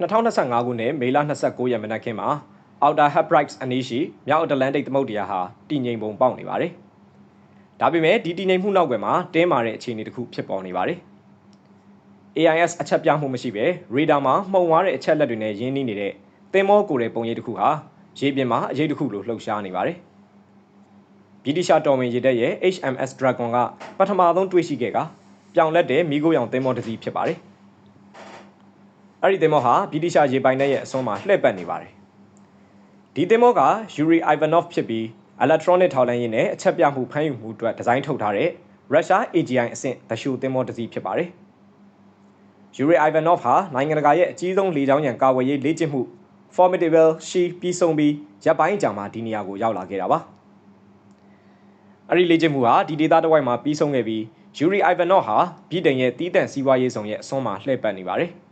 2025ခုနှစ်မေလ29ရက်မနက်ခင်းမှာ Outer Hebrides အနီးရှိမြောက်အတ္တလန်တိတ်သမုဒ္ဒရာဟာတည်ငြိမ်ပုံပေါက်နေပါတယ်။ဒါပေမဲ့ဒီတည်ငြိမ်မှုနောက်ွယ်မှာတင်းမာတဲ့အခြေအနေတစ်ခုဖြစ်ပေါ်နေပါတယ်။ AIS အချက်ပြမှုမရှိဘဲရေဒါမှာမှုံဝါးတဲ့အချက်လက်တွေနဲ့ရင်းနှီးနေတဲ့သင်္ဘောကိုယ်တဲ့ပုံရိပ်တစ်ခုဟာရေပြင်မှာအရေးတစ်ခုလိုလှုပ်ရှားနေပါတယ်။ဗြိတိရှတော်ဝင်ရေတပ်ရဲ့ HMS Dragon ကပထမဆုံးတွေ့ရှိခဲ့ကပြောင်လက်တဲ့မိခိုးရောင်သင်္ဘောတစ်စီးဖြစ်ပါတယ်။ အဲ့ဒီသင်္ဘောဟာဗြိတိရှရေပိုင်နယ်ရဲ့အစွန်းမှာလှည့်ပတ်နေပါတယ်။ဒီသင်္ဘောက Yuri Ivanov ဖြစ်ပြီး electronic ထောက်လှမ်းရေးနဲ့အချက်ပြမှုဖမ်းယူမှုအတွက်ဒီဇိုင်းထုတ်ထားတဲ့ Russia AGI အဆင့်တရှိုသင်္ဘောတစ်စီးဖြစ်ပါတယ်။ Yuri Ivanov ဟာနိုင်ငံတကာရဲ့အကြီးဆုံးလေကြောင်းရန်ကာဝယ်ရေးလေ့ကျင့်မှု Formidable Shield ပြီးဆုံးပြီးရပ်ပိုင်းကြာမှဒီနေရာကိုရောက်လာခဲ့တာပါ။အဲ့ဒီလေ့ကျင့်မှုဟာဒီဒေသတစ်ဝိုက်မှာပြီးဆုံးခဲ့ပြီး Yuri Ivanov ဟာပြည်တိုင်ရဲ့တီးတန့်စီးပွားရေးဆောင်ရဲ့အစွန်းမှာလှည့်ပတ်နေပါတယ်။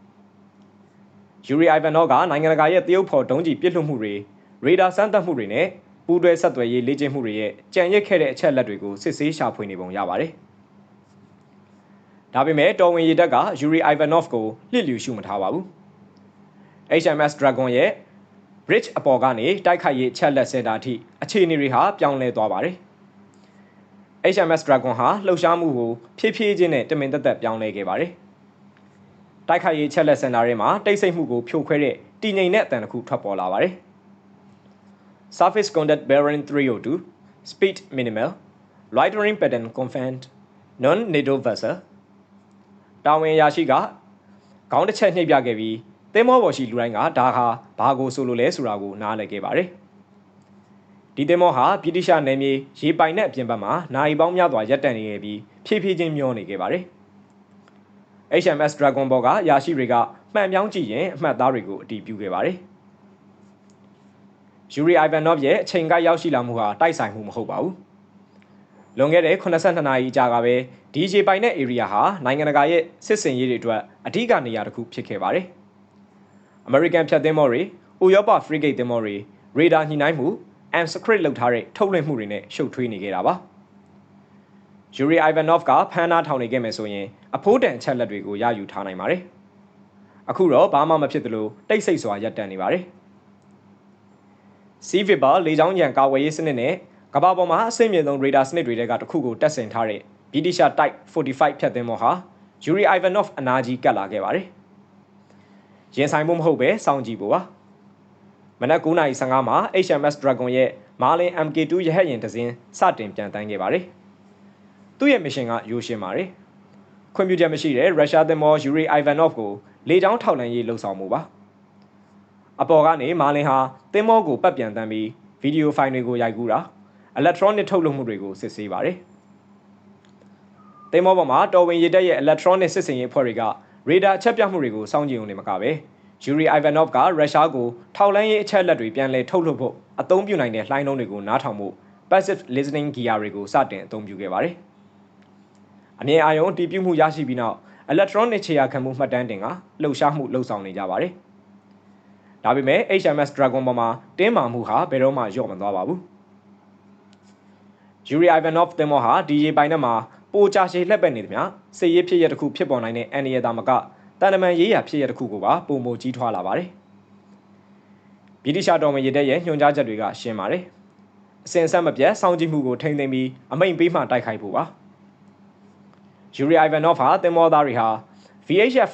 Yuri Ivanov ကနိုင်ငံတကာရဲ့တရုတ်ဖော်ဒုံးကျည်ပစ်လွှတ်မှုတွေရေဒါစမ်းသပ်မှုတွေနဲ့ပူးတွဲဆက်သွယ်ရေးလေ့ကျင့်မှုတွေရဲ့ကြံရစ်ခဲ့တဲ့အချက်လက်တွေကိုစစ်ဆေးရှာဖွေနေပုံရပါတယ်။ဒါပေမဲ့တော်ဝင်ရေတပ်က Yuri Ivanov ကိုလျစ်လျူရှုမထားပါဘူး။ HMS Dragon ရဲ့ bridge အပေါ်ကနေတိုက်ခိုက်ရေးချက်လက်စင်တာအထိအခြေအနေတွေဟာပြောင်းလဲသွားပါတယ်။ HMS Dragon ဟာလှုပ်ရှားမှုကိုဖြည်းဖြည်းချင်းနဲ့တမင်သက်သက်ပြောင်းလဲခဲ့ပါတယ်။ တိုက်ခိုက်ရေးချက်လက်စင်တာတွေမှာတိတ်ဆိတ်မှုကိုဖြိုခွဲတဲ့တည်ငြိမ်တဲ့အတန်တစ်ခုထွက်ပေါ်လာပါတယ်။ Surface Contact Bearing 302 Speed Minimal Loitering Pattern Confirmed Non NATO Vessel တာဝန်ရရှိကခေါင်းတစ်ချက်နှိပ်ပြခဲ့ပြီးသင်းမောပေါ်ရှိလူတိုင်းကဒါဟာဘာကိုဆိုလိုလဲဆိုတာကိုနားလည်ခဲ့ပါတယ်။ဒီသင်္ဘောဟာဗြိတိရှနယ်မြေရေပိုင်နဲ့အပြင်ဘက်မှာနိုင်ပေါင်းများစွာရပ်တန့်နေခဲ့ပြီးဖြည်းဖြည်းချင်းမျောနေခဲ့ပါတယ်။ HMS Dragon Ball ကရာရှိတွေကမှန်ပြောင်းကြည့်ရင်အမှတ်သားတွေကိုအတည်ပြုခဲ့ပါတယ်။ Yuri Ivanov ရဲ့အချိန်ကိုက်ရောက်ရှိလာမှုဟာတိုက်ဆိုင်မှုမဟုတ်ပါဘူး။လွန်ခဲ့တဲ့82နာရီကြာကပဲဒီရေပိုင်တဲ့ area ဟာနိုင်ငံတကာရဲ့စစ်စင်ရေးတွေအတွက်အဓိကနေရာတစ်ခုဖြစ်ခဲ့ပါတယ်။ American ဖြတ်သင်းမော်တွေ၊ဥရောပ frigate သင်းမော်တွေရေဒါညှိနှိုင်းမှု and script လောက်ထားတဲ့ထုတ်လွှင့်မှုတွေနဲ့ရှုပ်ထွေးနေခဲ့တာပါ။ Yuri Ivanov ကဖမ်းသားထောင်နေခဲ့မယ်ဆိုရင်အဖိုးတန်အချက်လက်တွေကိုရယူထားနိုင်ပါတယ်။အခုတော့ဘာမှမဖြစ်သလိုတိတ်ဆိတ်စွာရပ်တန့်နေပါတယ်။ Sea Viper လေကြောင်းရန်ကာဝယ်ရေးစနစ်နဲ့ကမ္ဘာပေါ်မှာအဆင့်မြင့်ဆုံးရေဒါစနစ်တွေကတစ်ခုကိုတက်ဆင်ထားတဲ့ British Type 45ဖြတ်သင်းမောဟာ Yuri Ivanov အနာကြီးကတ်လာခဲ့ပါတယ်။ရင်ဆိုင်မှုမဟုတ်ပဲစောင့်ကြည့်ဖို့ပါ။မနက်9:15မှာ HMS Dragon ရဲ့ Marlin MK2 ရဟတ်ယာဉ်တစ်စင်းစတင်ပြန်တန်းခဲ့ပါတယ်။ သူ့ရဲ့မရှင်ကရိုးရှင်းပါတယ်။ခွင့်ပြုချက်မရှိတဲ့ရုရှားသင်္ဘော Yuri Ivanov ကိုလေကြောင်းထောက်လှမ်းရေးလှုပ်ဆောင်မှုပါ။အပေါ်ကနေမာလင်ဟာသင်္ဘောကိုပတ်ပြန်တန်းပြီးဗီဒီယိုဖိုင်တွေကိုရိုက်ကူးတာအီလက်ထရောနစ်ထုတ်လုပ်မှုတွေကိုစစ်ဆေးပါတယ်။သင်္ဘောပေါ်မှာတော်ဝင်ရတပ်ရဲ့ electronic စစ်စင်ရေးအဖွဲ့တွေကရေဒါအချက်ပြမှုတွေကိုစောင့်ကြည့်ုံနေမှာကပဲယူရီအိုင်ဗန်နော့ဖ်ကရုရှားကိုထောက်လှမ်းရေးအချက်လက်တွေပြန်လည်ထုတ်လုပ်ဖို့အသုံးပြုနိုင်တဲ့လှိုင်းလုံးတွေကိုနားထောင်ဖို့ passive listening gear တွေကိုစတင်အသုံးပြုခဲ့ပါတယ်။ အမြင်အာရုံတည်ပြုမှုရရှိပြီးနောက် electronic ခြေရာခံမှုမှတ်တမ်းတင်ကလှုပ်ရှားမှုလှုပ်ဆောင်နေကြပါတယ်။ဒါပေမဲ့ HMS Dragon ပေါ်မှာတင်းမာမှုဟာဘယ်တော့မှလျော့မသွားပါဘူး။ Yuri Ivanov သင်္ဘောဟာဒီရေပိုင်ထဲမှာပိုချရှည်လှက်ပက်နေသည်များစစ်ရေးဖြစ်ရတစ်ခုဖြစ်ပေါ်နိုင်တဲ့အန္တရာယ်သာမကတန်တမန်ရေးရာဖြစ်ရတစ်ခုကိုပါပုံမကြီးထွားလာပါတယ်။ဗြိတိရှတော်ဝင်ရတဲ့ရဲ့ညွှန်ကြားချက်တွေကရှင်းပါတယ်။အစဉ်ဆက်မပြတ်စောင့်ကြည့်မှုကိုထိန်းသိမ်းပြီးအမိန့်ပေးမှတိုက်ခိုက်ဖို့ပါ။ Yuri Ivanov ဟာတင်မောသားတွေဟာ VHF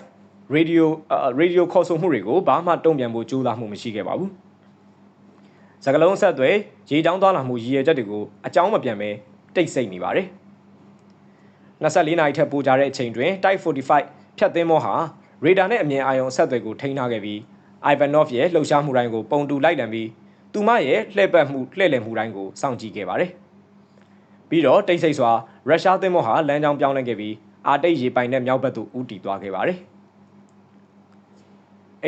ရေဒီယိုရေဒီယိုခေါ်ဆိုမှုတွေကိုဘာမှတုံ့ပြန်ဖို့ကြိုးစားမှုမရှိခဲ့ပါဘူး။စကလုံးဆက်သွယ်ရေချောင်းသွားလာမှုရည်ရွယ်ချက်တွေကိုအကြောင်းမပြန်ပဲတိတ်ဆိတ်နေပါတယ်။24နာရီထက်ပိုကြာတဲ့အချိန်တွင် Type 45ဖြတ်သင်းမောဟာရေဒါနဲ့အမြင်အာရုံအဆက်အသွယ်ကိုထိန်းထားခဲ့ပြီး Ivanov ရဲ့လှုပ်ရှားမှုတိုင်းကိုပုံတူလိုက်လံပြီးသူမရဲ့လှည့်ပတ်မှုလှည့်လည်မှုတိုင်းကိုစောင့်ကြည့်ခဲ့ပါတယ်။ ပြီးတော့တိတ်ဆိတ်စွာရုရှားသင်းမောဟာလမ်းကြောင်းပြောင်းလဲခဲ့ပြီးအာတိတ်ရေပိုင်တဲ့မြောက်ဘက်သို့ဦးတည်သွားခဲ့ပါတယ်။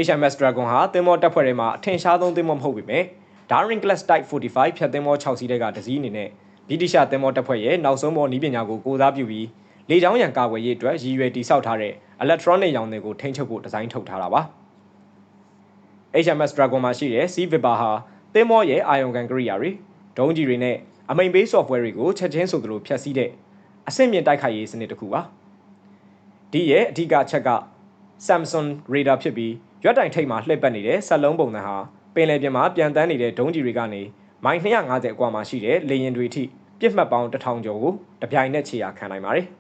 HMS Dragon ဟာသင်းမောတပ်ဖွဲ့တွေမှာအထင်ရှားဆုံးသင်းမောမဟုတ်ပေမဲ့ Daring Class Type 45ဖြတ်သင်းမော6စီးတဲ့ကတစည်းအနေနဲ့ဗြိတိရှသင်းမောတပ်ဖွဲ့ရဲ့နောက်ဆုံးမောနီးပညာကိုကိုစားပြုပြီးလေကြောင်းရန်ကာကွယ်ရေးအတွက်ရည်ရွယ်တည်ဆောက်ထားတဲ့ electronic ရောင်တွေကိုထိန်းချုပ်ဖို့ဒီဇိုင်းထုတ်ထားတာပါ HMS Dragon မှာရှိတဲ့ Sea Viper ဟာသင်းမောရဲ့အာယုံခံကိရိယာတွေဒုံးကျည်တွေနဲ့ အမိန်ပေး software တွေကိုချက်ချင်းဆိုသလိုဖျက်ဆီးတဲ့အဆင့်မြင့်တိုက်ခိုက်ရေးစနစ်တစ်ခုပါဒီရဲ့အဓိကအချက်က Samsung Radar ဖြစ်ပြီးရွက်တိုင်ထိပ်မှာလှည့်ပတ်နေတဲ့ဆက်လုံးပုံသဏ္ဍာန်ဟာပင်လယ်ပြင်မှာပြန်တန်းနေတဲ့ဒုံးကြီးတွေကနေမိုင်250အကွာမှာရှိတဲ့လေယာဉ်တွေအထိပြစ်မှတ်ပေါင်း1000ကျော်ကိုတပြိုင်နက်ခြေရာခံနိုင်ပါတယ်။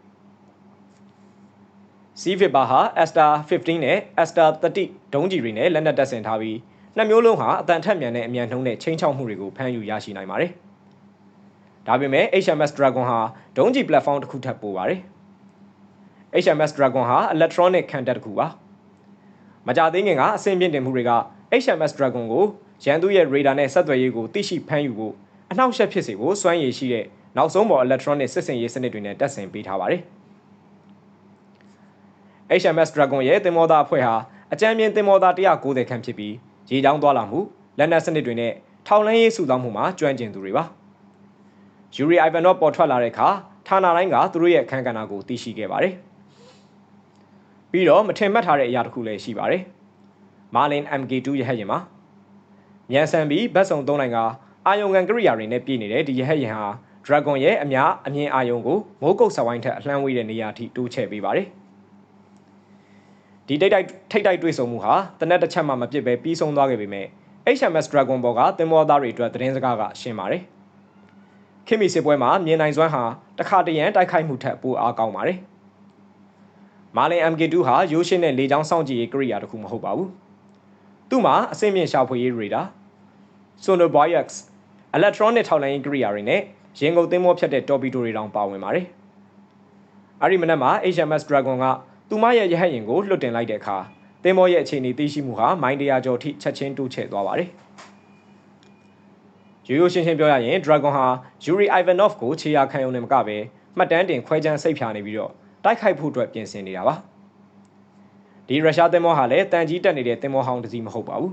C-Viper ဟာ Astar 15နဲ့ Astar 30ဒုံးကြီးတွေနဲ့လက်နက်တပ်ဆင်ထားပြီးနှစ်မျိုးလုံးဟာအတန်ထက်မြန်တဲ့အမြန်နှုန်းနဲ့ချိန်ချောက်မှုတွေကိုဖမ်းယူရရှိနိုင်ပါတယ်။ ဒါပေမဲ့ HMS Dragon ဟာဒုံးကြီး platform တစ်ခုထပ်ပိုပါတယ်။ HMS Dragon ဟာ electronic ခံတပ်တစ်ခုပါ။မကြသေးခင်ကအဆင့်ပြင်းတင်မှုတွေက HMS Dragon ကိုရန်သူရဲ့ radar နဲ့ဆက်သွယ်ရေးကိုသိရှိဖမ်းယူဖို့အနှောက်အယှက်ဖြစ်စေဖို့စွမ်းရည်ရှိတဲ့နောက်ဆုံးပေါ် electronic စစ်စင်ရေးစနစ်တွေနဲ့တပ်ဆင်ပေးထားပါတယ်။ HMS Dragon ရဲ့သင်္ဘောသားအဖွဲ့ဟာအကြမ်းမြင့်သင်္ဘောသား190ခန့်ဖြစ်ပြီးရေကြောင်းသွားလာမှုလက်နက်စနစ်တွေနဲ့ထောက်လန်းရေးစုဆောင်းမှုမှာကျွမ်းကျင်သူတွေပါ။ Yuri Ivanov ပေါ်ထွက်လာတဲ့အခါဌာနတိုင်းကသူတို့ရဲ့အခမ်းကဏ္ဍကိုသိရှိခဲ့ပါတယ်။ပြီးတော့မထင်မှတ်ထားတဲ့အရာတစ်ခုလည်းရှိပါတယ်။ Marlin MK2 ရဟတ်ယာဉ်မှာမြန်ဆန်ပြီးဗတ်စုံသုံးနိုင်ကအာယုံခံကရိယာတွေနဲ့ပြည်နေတဲ့ဒီရဟတ်ယာဉ်ဟာ Dragon ရဲ့အများအမြင်အာယုံကိုမိုးကုတ်စဝိုင်းထက်အလှမ်းဝေးတဲ့နေရာထိတိုးချဲ့ပေးပါတယ်။ဒီတိတ်တိုက်ထိတ်တိုက်တွေ့ဆုံမှုဟာတနက်တစ်ချက်မှမပြစ်ပဲပြီးဆုံးသွားခဲ့ပေမဲ့ HMS Dragon ဘော်ကသင်္ဘောသားတွေအတွက်သတင်းစကားကရှင်းပါတယ်။ ခင်မီစစ်ပွဲမှာမြင်နိုင်စွမ်းဟာတခါတရံတိုက်ခိုက်မှုထက်ပိုအားကောင်းပါတယ်။မာလင် MK2 ဟာရိုးရှင်းတဲ့လေကြောင်းစောင့်ကြည့်ရေးကိရိယာတစ်ခုမဟုတ်ပါဘူး။သူ့မှာအဆင့်မြင့်ရှာဖွေရေးရေဒါ Sonoboyax electronic ထောက်လှမ်းရေးကိရိယာတွေနဲ့ရင်ကုန်သင်္ဘောဖြတ်တဲ့ torpedo တွေတောင်ပါဝင်ပါတယ်။အဲ့ဒီမနက်မှာ HMS Dragon ကသူမရဲ့ရဟတ်ယာဉ်ကိုလွှတ်တင်လိုက်တဲ့အခါသင်္ဘောရဲ့အခြေအနေသိရှိမှုဟာမိုင်းတရာကျော်ထိချက်ချင်းတိုးချဲ့သွားပါတယ်။ ရိုးရိုးရှင်းရှင်းပြောရရင် Dragon ဟာ Yuri Ivanov ကိုခြေရာခံရုံနဲ့မကပဲမှတ်တမ်းတင်ခွဲခြမ်းစိတ်ဖြာနေပြီးတော့တိုက်ခိုက်ဖို့အတွက်ပြင်ဆင်နေတာပါ။ဒီရုရှားသင်္ဘောဟာလည်းတန်ကြီးတက်နေတဲ့သင်္ဘောဟောင်းတစ်စီးမဟုတ်ပါဘူး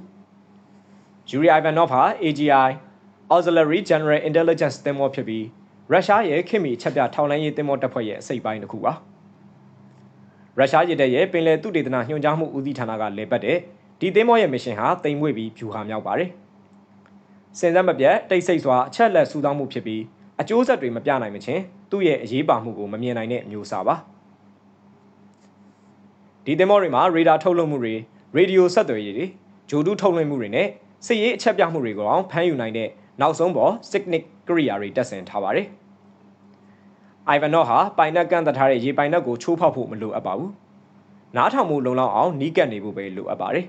။ Yuri Ivanov ဟာ AGI Auxiliary General Intelligence သင်္ဘောဖြစ်ပြီးရုရှားရဲ့ခင်မီချက်ပြထောက်လှမ်းရေးသင်္ဘောတပ်ဖွဲ့ရဲ့အစိပ်ပိုင်းတစ်ခုပါ။ရုရှားရည်တပ်ရဲ့ပင်လယ်သုတေသနညွှန်ကြားမှုဦးစီးဌာနကလဲပတ်တဲ့ဒီသင်းမောရဲ့မစ်ရှင်ဟာတိမ်မွေ့ပြီးဖြူဟာမြောက်ပါတယ်။ စင်စက်မပြတ်တိတ်ဆိတ်စွာအချက်လက်စူးစောင်းမှုဖြစ်ပြီးအကျိုးဆက်တွေမပြနိုင်မချင်းသူ့ရဲ့အရေးပါမှုကိုမမြင်နိုင်တဲ့အမျိုးအစားပါ။ဒီသင်းမောတွေမှာရေဒါထုတ်လွှတ်မှုတွေရေဒီယိုဆက်သွယ်ရေးတွေဂျိုဒူးထုတ်လွှင့်မှုတွေနဲ့စစ်ရေးအချက်ပြမှုတွေကိုအောင်ဖမ်းယူနိုင်တဲ့နောက်ဆုံးပေါ် Signic ကိရိယာတွေတက်ဆင်ထားပါတယ်။အိုင်ဗန်နော့ဟာပိုင်နက်ကန့်သတ်ထားတဲ့ရေပိုင်နက်ကိုချိုးဖောက်ဖို့မလိုအပ်ပါဘူး။နားထောင်မှုလုံလောက်အောင်နီးကပ်နေဖို့ပဲလိုအပ်ပါတယ်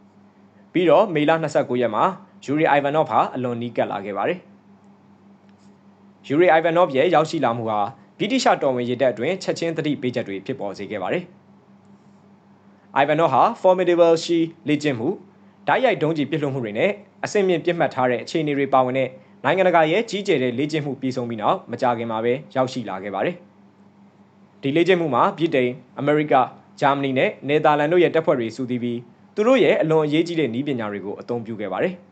။ပြီးတော့မေလ29ရက်မှာ ယူရီအိုင်ဗန်နော့ဟာအလွန်နီးကပ်လာခဲ့ပါတယ်။ယူရီအိုင်ဗန်နော့ရဲ့ရောက်ရှိလာမှုဟာဗြိတိရှတော်ဝင်ရတဲ့အတွင်းချက်ချင်းသတိပေးချက်တွေဖြစ်ပေါ်စေခဲ့ပါတယ်။အိုင်ဗန်နော့ဟာ formidable ရှိလေ့ကျင့်မှုဓာတ်ရိုက်ဒုံးကျည်ပစ်လွှတ်မှုတွေနဲ့အဆင့်မြင့်ပြစ်မှတ်ထားတဲ့အခြေအနေတွေပါဝင်တဲ့နိုင်ငံတကာရဲ့ကြီးကျယ်တဲ့လေ့ကျင့်မှုပြီးဆုံးပြီးနောက်မကြာခင်မှာပဲရောက်ရှိလာခဲ့ပါတယ်။ဒီလေ့ကျင့်မှုမှာဗြိတိန်၊အမေရိက၊ဂျာမနီနဲ့နယ်သာလန်တို့ရဲ့တပ်ဖွဲ့တွေစုတည်ပြီးသူတို့ရဲ့အလွန်အရေးကြီးတဲ့နည်းပညာတွေကိုအသုံးပြုခဲ့ပါတယ်။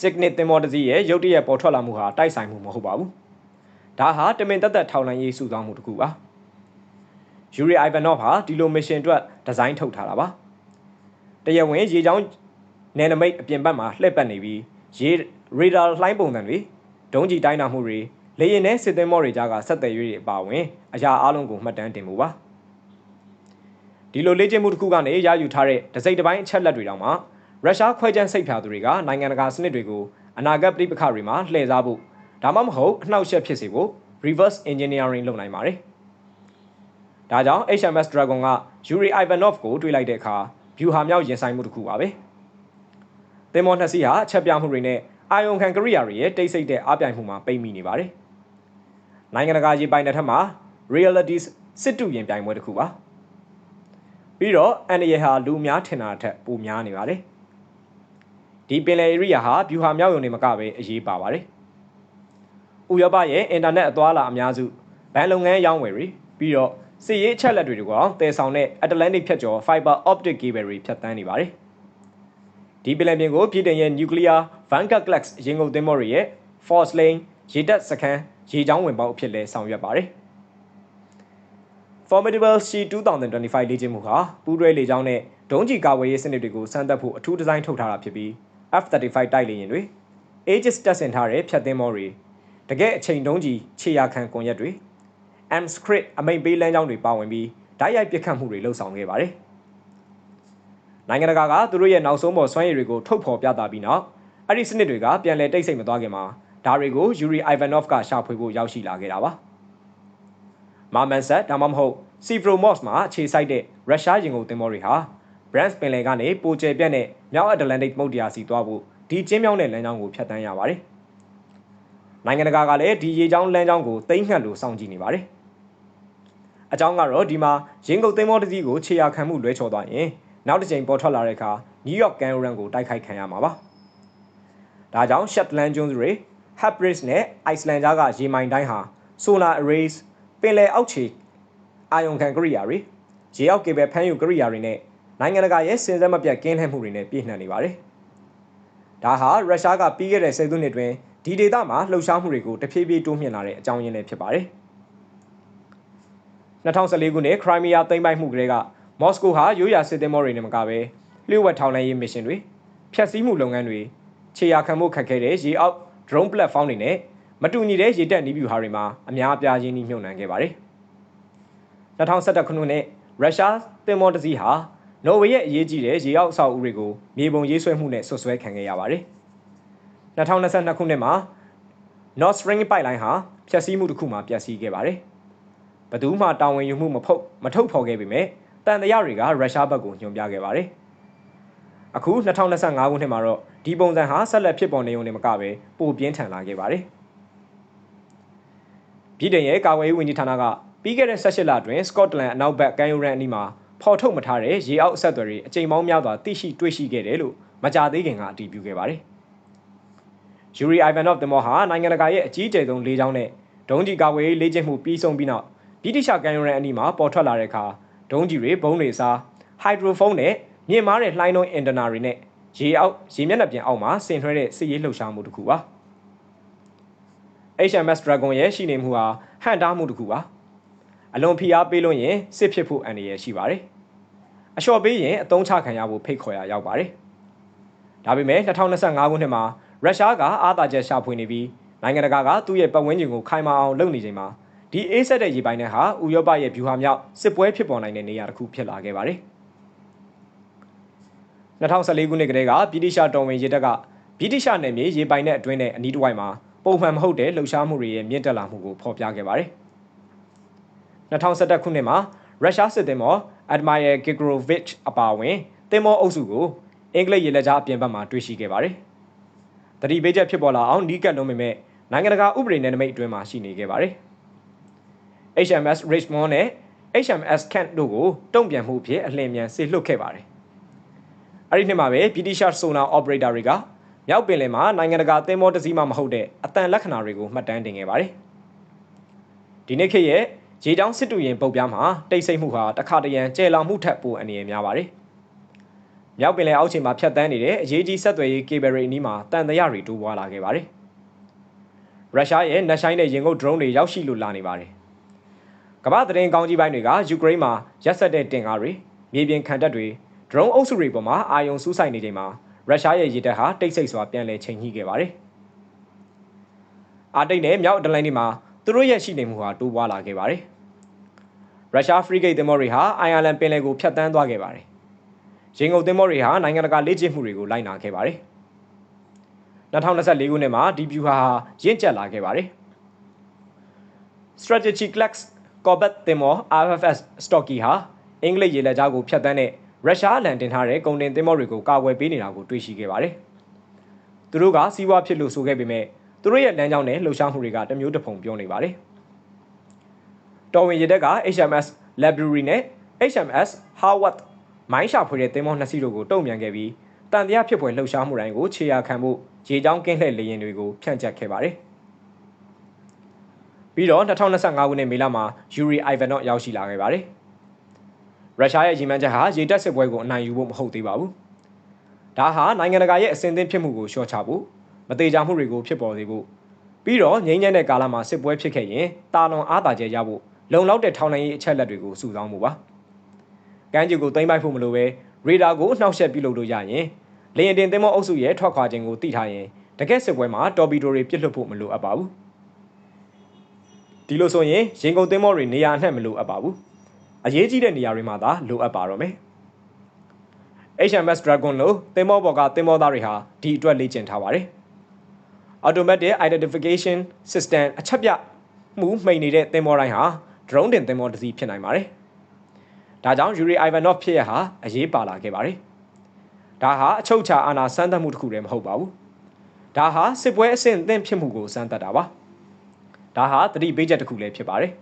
Signet သင်္ဘောတစ်စီးရဲ့ရုတ်တရက်ပေါ်ထွက်လာမှုဟာတိုက်ဆိုင်မှုမဟုတ်ပါဘူး။ဒါဟာတမင်သက်သက်ထောက်လှမ်းရေးစုဆောင်းမှုတစ်ခုပါ။ Yuri Ivanov ဟာဒီလိုမစ်ရှင်အတွက်ဒီဇိုင်းထုတ်ထားတာပါ။တရားဝင်ရေချောင်းနယ်နမိတ်အပြင်ဘက်မှာလှည့်ပတ်နေပြီးရေရေဒါလှိုင်းပုံစံတွေဒုံးကျည်တိုင်းတာမှုတွေလေယာဉ်နဲ့စစ်သင်္ဘောတွေကြားကဆက်သွယ်ရေးတွေအပါအဝင်အရာအလုံးကိုမှတ်တမ်းတင်မှုပါဒီလိုလေ့ကျင့်မှုတစ်ခုကနေရယူထားတဲ့ဒစိမ့်တစ်ပိုင်းအချက်လက်တွေတောင်မှ ရုရှားခွဲခြမ်းစိတ်ဖြာသူတွေကနိုင်ငံတကာစနစ်တွေကိုအနာဂတ်ပြည်ပခါတွေမှာလှည့်စားဖို့ဒါမှမဟုတ်အနှောက်အယှက်ဖြစ်စေဖို့ reverse engineering လုပ်နိုင်ပါတယ်။ဒါကြောင့် HMS Dragon က Yuri Ivanov ကိုတွေးလိုက်တဲ့အခါ view ဟာမြောက်ရင်ဆိုင်မှုတစ်ခုပါပဲ။သင်္ဘောနှစ်စီးဟာအချက်ပြမှုတွေနဲ့အာယုံခံကရိယာတွေရဲ့တိတ်ဆိတ်တဲ့အားပြိုင်မှုမှာပိတ်မိနေပါတယ်။နိုင်ငံတကာရေပိုင်နယ်ထက်မှာ realities စစ်တူရင်ပြိုင်ပွဲတစ်ခုပါ။ပြီးတော့အန်ရဟာလူများထင်တာထက်ပိုများနေပါတယ်။ ဒီပင်လယ်ဧရိယာဟာဗျူဟာမြောက်ရုံတွေမကပဲအရေးပါပါတယ်။ဥရောပရဲ့အင်တာနက်အသွားအလာအများစုဘဏ်လုပ်ငန်းရောင်းဝယ်တွေပြီးတော့စစ်ရေးအချက်လက်တွေကိုအောင်တည်ဆောင်တဲ့ Atlantic ဖြတ်ကျော် Fiber Optic Cable တွေဖြတ်တန်းနေပါတယ်။ဒီပလန်ပြင်ကိုပြည်တိုင်ရဲ့ Nuclear Vanguard Class ရေငုပ်သင်္ဘောတွေရဲ့ Force Lane ရေတပ်စခန်းရေချောင်းဝင်ပေါက်အဖြစ်လဲဆောင်ရွက်ပါတယ်။ Formidable C2025 လေ့ကျင့်မှုဟာပူးတွဲလေကြောင်းနဲ့ဒုံးကျည်ကာဝယ်ရေးစနစ်တွေကိုစမ်းသပ်ဖို့အထူးဒီဇိုင်းထုတ်ထားတာဖြစ်ပြီး F35 တိုက်လေယာဉ်တွေ Aegis တပ်ဆင်ထားတဲ့ဖြတ်သင်းမောတွေတကယ်အချိန်ဒုံးကျည်ခြေရာခံကွန်ရက်တွေ M-Script အမိန်ပေးလမ်းကြောင်းတွေပါဝင်ပြီးဓာတ်ရိုက်ပစ်ခတ်မှုတွေလှုပ်ဆောင်ခဲ့ပါတယ်။နိုင်ငံတကာကသူတို့ရဲ့နောက်ဆုံးပေါ်စွမ်းရည်တွေကိုထုတ်ဖော်ပြသပြီးနောက်အဲ့ဒီစနစ်တွေကပြန်လည်တိတ်ဆိတ်မသွားခင်မှာဒါတွေကိုယူရီအိုင်ဗန်နော့ဖ်ကရှာဖွေဖို့ရောက်ရှိလာခဲ့တာပါမာမန်ဆက်ဒါမှမဟုတ်စီဖရိုမော့စ်မှာအခြေစိုက်တဲ့ရုရှားရင်ကုန်သင်္ဘောတွေဟာ Brands ပင်လယ်ကနေပိုကျယ်ပြန့်တဲ့မြောက်အတ္တလန်တိတ်မုတ်တရားစီသွားဖို့ဒီကျင်းမြောင်းတဲ့လမ်းကြောင်းကိုဖြတ်တန်းရပါတယ်။နိုင်ငံတကာကလည်းဒီရေကြောင်းလမ်းကြောင်းကိုသိမ့်ငှက်လို့စောင့်ကြည့်နေပါတယ်။အကြောင်းကတော့ဒီမှာရင်းကုန်သင်္ဘောတစ်စီးကိုခြေရာခံမှုလွဲချော်သွားရင်နောက်တစ်ကြိမ်ပေါ်ထွက်လာတဲ့အခါနယူးယောက်ကန်ရိုရန်ကိုတိုက်ခိုက်ခံရမှာပါ။ဒါကြောင့် Shetland ကျွန်းစုတွေ Hebrides နဲ့ Iceland ကြားကရေမိုင်တိုင်းဟာ solar arrays ပင်လယ်အောက်ခြေအာယုံခံကရိယာတွေရေအောက်ကေဘယ်ဖမ်းယူကရိယာတွေနဲ့ နိုင်ငံတကာရဲ့စင်စက်မပြတ်ကင်းလှည့်မှုတွေနဲ့ပြည့်နှံ့နေပါတယ်။ဒါဟာရုရှားကပြီးခဲ့တဲ့ဆယ်စုနှစ်တွင်ဒီဒေသမှာလှုပ်ရှားမှုတွေကိုတဖြည်းဖြည်းတိုးမြင့်လာတဲ့အကြောင်းရင်းလည်းဖြစ်ပါတယ်။2014ခုနှစ်ခရိုင်းမီးယားသိမ်းပိုက်မှုကလေးကမော်စကိုဟာရိုးရာစစ်သည်မောတွေနဲ့မကပဲလျှို့ဝှက်ထောင်လှမ်းရေးမစ်ရှင်တွေဖျက်ဆီးမှုလုပ်ငန်းတွေခြေရာခံမှုခက်ခဲတဲ့ရေအောက် drone platform တွေနဲ့မတူညီတဲ့ရေတက်နီးဗျူဟာတွေမှာအများအပြားရင်းနှီးမြှုပ်နှံခဲ့ပါတယ်။2011ခုနှစ်ရုရှားသင်္ဘောတစ်စီးဟာ နော်ဝေရဲ့အရေးကြီးတဲ့ရေအောက်အဆောက်အဦတွေကိုမြေပုံရေးဆွဲမှုနဲ့ဆွဆွဲခံခဲ့ရပါတယ်။2022ခုနှစ်မှာ Nord Stream pipeline ဟာဖျက်ဆီးမှုတစ်ခုမှာပျက်စီးခဲ့ပါတယ်။ဘယ်သူမှတာဝန်ယူမှုမဖို့မထုတ်ဖော်ခဲ့ပေမဲ့တန်တရားတွေကရုရှားဘက်ကိုညွှန်ပြခဲ့ပါတယ်။အခု2025ခုနှစ်မှာတော့ဒီပုံစံဟာဆက်လက်ဖြစ်ပေါ်နေုံနဲ့မကပဲပိုပြင်းထန်လာခဲ့ပါတယ်။ပြည်ထောင်ရဲ့ကာကွယ်ရေးဝန်ကြီးဌာနကပြီးခဲ့တဲ့18လအတွင်းစကော့တလန်အနောက်ဘက်ကမ်းရိုးရန်အနီးမှာ ဖော်ထုတ်မထားတဲ့ရေအောက်အဆက်အသွယ်တွေအကြိမ်ပေါင်းများစွာသိရှိတွေ့ရှိခဲ့တယ်လို့မကြသေးခင်ကအတည်ပြုခဲ့ပါတယ်။ယူရီအိုင်ဗန်နော့ဗ်တင်မောဟာနိုင်ငံတကာရဲ့အကြီးအကျယ်ဆုံးလေးချောင်းနဲ့ဒုံးကြီးကာကွယ်ရေးလေ့ကျင့်မှုပြီးဆုံးပြီးနောက်ဗြိတိရှကန်ယွန်ရန်အနီးမှာပေါ်ထွက်လာတဲ့အခါဒုံးကြီးတွေဘုံးတွေစားဟိုက်ဒရိုဖုန်းနဲ့မြင့်မားတဲ့လှိုင်းလုံးအင်တနာတွေနဲ့ရေအောက်ရေမျက်နှာပြင်အောက်မှာဆင်ထွဲတဲ့စစ်ရေးလှုပ်ရှားမှုတစ်ခုပါ။ HMS Dragon ရဲ့ရှိနေမှုဟာဟန်တားမှုတစ်ခုပါ။ အလွန်ဖိအားပေးလို့ရင်စစ်ဖြစ်ဖို့အန္တရာယ်ရှိပါတယ်။အလျှော့ပေးရင်အသုံးချခံရဖို့ဖိတ်ခေါ်ရရောက်ပါတယ်။ဒါပေမဲ့2025ခုနှစ်မှာရုရှားကအာသာချက်ရှာဖွေနေပြီးနိုင်ငံတကာကသူ့ရဲ့ပတ်ဝန်းကျင်ကိုခိုင်မာအောင်လုပ်နေချိန်မှာဒီအေးဆက်တဲ့ရေပိုင်နယ်ဟာဥရောပရဲ့ဗျူဟာမြောက်စစ်ပွဲဖြစ်ပေါ်နိုင်တဲ့နေရာတစ်ခုဖြစ်လာခဲ့ပါတယ်။2014ခုနှစ်ကတည်းကဗြိတိရှတော်ဝင်ရေတပ်ကဗြိတိရှနယ်မြေရေပိုင်နယ်အတွင်းနဲ့အနီးတစ်ဝိုက်မှာပုံမှန်မဟုတ်တဲ့လှုပ်ရှားမှုတွေရဲ့မြင့်တက်လာမှုကိုဖော်ပြခဲ့ပါတယ်။ 2011ခုနှစ်မှာရုရှားစစ်သည်မော် Admiral Gigrovich အပါအဝင်တင်မောအုပ်စုကိုအင်္ဂလိပ်ရေလက်ကြားအပြင်ဘက်မှာတွေ့ရှိခဲ့ပါတယ်။တတိပေးချက်ဖြစ်ပေါ်လာအောင်နီးကပ်လုံးပေမဲ့နိုင်ငံတကာဥပဒေနဲ့နမိတ်အတွင်းမှာရှိနေခဲ့ပါတယ်။ HMS Richmond နဲ့ HMS Kent တို့ကိုတုံ့ပြန်မှုဖြစ်အလင်းမြန်ဆေလွှတ်ခဲ့ပါတယ်။အဲ့ဒီနှစ်မှာပဲဗြိတိရှဆိုနာအော်ပရေတာတွေကမြောက်ပင်လယ်မှာနိုင်ငံတကာသင်္ဘောတစ်စီးမှမဟုတ်တဲ့အတန်လက္ခဏာတွေကိုမှတ်တမ်းတင်ခဲ့ပါတယ်။ဒီနေ့ခေတ်ရဲ့ ရေတောင်းစစ်တူရင်ပုတ်ပြားမှာတိတ်ဆိတ်မှုဟာတခါတရံကျဲလောင်မှုထက်ပိုအနေရများပါတယ်။မြောက်ပင်လယ်အောက်ခြေမှာဖြတ်တန်းနေတဲ့အရေးကြီးဆက်သွယ်ရေးကေဘယ်ရီအနီးမှာတန်တရာတွေတိုးပွားလာခဲ့ပါတယ်။ရုရှားရဲ့နက်ဆိုင်တဲ့ရင်ငုတ် drone တွေရောက်ရှိလို့လာနေပါတယ်။ကမ္ဘာသတင်းကောင်းကြီးပိုင်းတွေကယူကရိန်းမှာရက်ဆက်တဲ့တင်ကားတွေမြေပြင်ခံတပ်တွေ drone အုပ်စုတွေပေါ်မှာအာယုံစူးစိုက်နေချိန်မှာရုရှားရဲ့ရေတပ်ဟာတိတ်ဆိတ်စွာပြန်လည်ချိန်ညှိခဲ့ပါတယ်။အာတိတ်နဲ့မြောက်အတလန်တီမှာ သူတို့ရဲ့ရှိနေမှုဟာတိုးပွားလာခဲ့ပါတယ်။ရုရှားဖရီဂိတ်သင်္ဘောတွေဟာအိုင်ယာလန်ပင်လယ်ကိုဖျက်ဆီးသွားခဲ့ပါတယ်။ရင်ကုန်သင်္ဘောတွေဟာနိုင်ငံတကာလေ့ကျင့်မှုတွေကိုလိုက်နာခဲ့ပါတယ်။2024ခုနှစ်မှာဒီဗျူဟာဟာရင့်ကျက်လာခဲ့ပါတယ်။ Strategic Class Corvette သင်္ဘော RFS Stocky ဟာအင်္ဂလိပ်ရေလက်ကြားကိုဖျက်ဆီးတဲ့ရုရှားအလံတင်ထားတဲ့ကုန်တင်သင်္ဘောတွေကိုကာကွယ်ပေးနေတာကိုတွေ့ရှိခဲ့ပါတယ်။သူတို့ကစီးပွားဖြစ်လို့ဆိုခဲ့ပေမဲ့ သူတို့ရဲ့လမ်းကြောင်းနဲ့လှုပ်ရှားမှုတွေကတမျိုးတစ်ဖုံပြောနေပါတယ်။တော်ဝင်ရတက်က HMS Library နဲ့ HMS Harvard မိုင်းရှာဖွေတဲ့သင်္ဘောနှစ်စီးတို့ကိုတုံ့ပြန်ခဲ့ပြီးတန်တရားဖြစ်ပွဲလှုပ်ရှားမှုတိုင်းကိုခြေရာခံမှုရေချောင်းကင်းလှည့်လေရင်တွေကိုဖြန့်ကျက်ခဲ့ပါတယ်။ပြီးတော့2025ခုနှစ်မေလမှာ Yuri Ivanov ရောက်ရှိလာခဲ့ပါတယ်။ရုရှားရဲ့ရည်မှန်းချက်ဟာရေတပ်စစ်ပွဲကိုအနိုင်ယူဖို့မဟုတ်သေးပါဘူး။ဒါဟာနိုင်ငံတကာရဲ့အစဉ်အသင်းဖြစ်မှုကိုလျှော့ချဖို့ မသေးကြမှုတွေကိုဖြစ်ပေါ်စေဖို့ပြီးတော့ငြိမ်းချမ်းတဲ့ကာလမှာစစ်ပွဲဖြစ်ခဲ့ရင်တာလွန်အားတာကျရဖို့လုံလောက်တဲ့ထောင်လှမ်းရေးအချက်လက်တွေကိုစုဆောင်းမှုပါကမ်းခြေကိုသိမ်းပိုက်ဖို့မလိုပဲရေဒါကိုနှောက်ယှက်ပြုလုပ်လို့ရရင်လေရင်တင်သင်းမောအုပ်စုရဲ့ထွက်ခွာခြင်းကိုသိထားရင်တကက်စစ်ပွဲမှာတော်ပီဒိုတွေပြစ်လွတ်ဖို့မလိုအပ်ပါဘူးဒီလိုဆိုရင်ရင်ကုန်သင်းမောတွေနေရာအနှံ့မလိုအပ်ပါဘူးအရေးကြီးတဲ့နေရာတွေမှာသာလိုအပ်ပါတော့မယ် HMS Dragon လို့သင်္ဘောပေါ်ကသင်္ဘောသားတွေဟာဒီအတွက်လေ့ကျင့်ထားပါတယ်။ Automatic Identification System အချက်ပြမှုမှိန်နေတဲ့သင်္ဘောတိုင်းဟာ drone တင်သင်္ဘောတစ်စီးဖြစ်နိုင်ပါတယ်။ဒါကြောင့် Yuri Ivanov ဖြစ်ရဟာအရေးပါလာခဲ့ပါတယ်။ဒါဟာအချုပ်ချာအာဏာစမ်းသပ်မှုတစ်ခုတည်းမဟုတ်ပါဘူး။ဒါဟာစစ်ပွဲအဆင့်အသင့်ဖြစ်မှုကိုစမ်းသပ်တာပါ။ဒါဟာသတိပေးချက်တစ်ခုလည်းဖြစ်ပါတယ်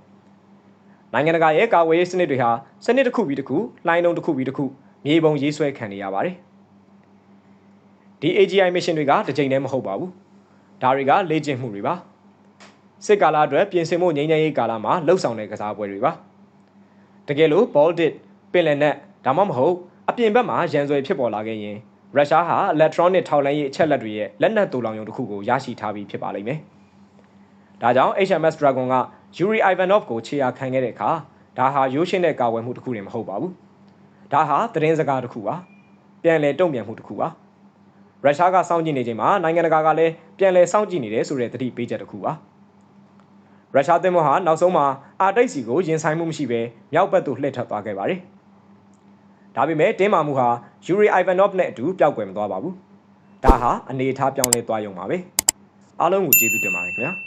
။နိုင်ငံတကာရဲ့ကာဝေးရေးစနစ်တွေဟာစနစ်တစ်ခုပြီးတစ်ခုလိုင်းလုံးတစ်ခုပြီးတစ်ခုမြေပုံရေးဆွဲခံနေရပါတယ်။ဒီ AGI mission တွေကတစ်ချိန်တည်းမဟုတ်ပါဘူး။ ဒါတွေကလေ့ကျင့်မှုတွေပါ။စစ်ကာလအတွက်ပြင်ဆင်မှုငြိမ်းချမ်းရေးကာလမှာလှုပ်ဆောင်တဲ့ကစားပွဲတွေပါ။တကယ်လို့ Baltic ပင်လယ်နက်ဒါမှမဟုတ်အပြင်ဘက်မှာရန်စွဲဖြစ်ပေါ်လာခဲ့ရင်ရုရှားဟာ electronic ထောက်လှမ်းရေးအချက်လက်တွေရဲ့လက်နက်တူလောင်ရုံတစ်ခုကိုရရှိထားပြီးဖြစ်ပါလိမ့်မယ်။ဒါကြောင့် HMS Dragon က Yuri Ivanov ကိုခြေရာခံခဲ့တဲ့အခါဒါဟာရိုးရှင်းတဲ့ကာဝယ်မှုတစ်ခုတည်းမဟုတ်ပါဘူး။ဒါဟာသတင်းစကားတစ်ခုပါ။ပြန်လည်တုံ့ပြန်မှုတစ်ခုပါ။ ရုရှားကစောင့်ကြည့်နေချိန်မှာနိုင်ငံတကာကလည်းပြန်လည်စောင့်ကြည့်နေတယ်ဆိုတဲ့သတိပေးချက်တစ်ခုပါ။ရုရှားသင်္ဘောဟာနောက်ဆုံးမှာအာတိတ်စီကိုရင်ဆိုင်မှုမရှိဘဲမြောက်ဘက်သို့လှည့်ထွက်သွားခဲ့ပါတယ်။ဒါပေမဲ့တင်းမာမှုဟာ Yuri Ivanov နဲ့အတူပျောက်ကွယ်မသွားပါဘူး။ဒါဟာအနေအထားပြောင်းလဲသွားရုံပါပဲ။အားလုံးကိုကျေးဇူးတင်ပါတယ်ခင်ဗျာ။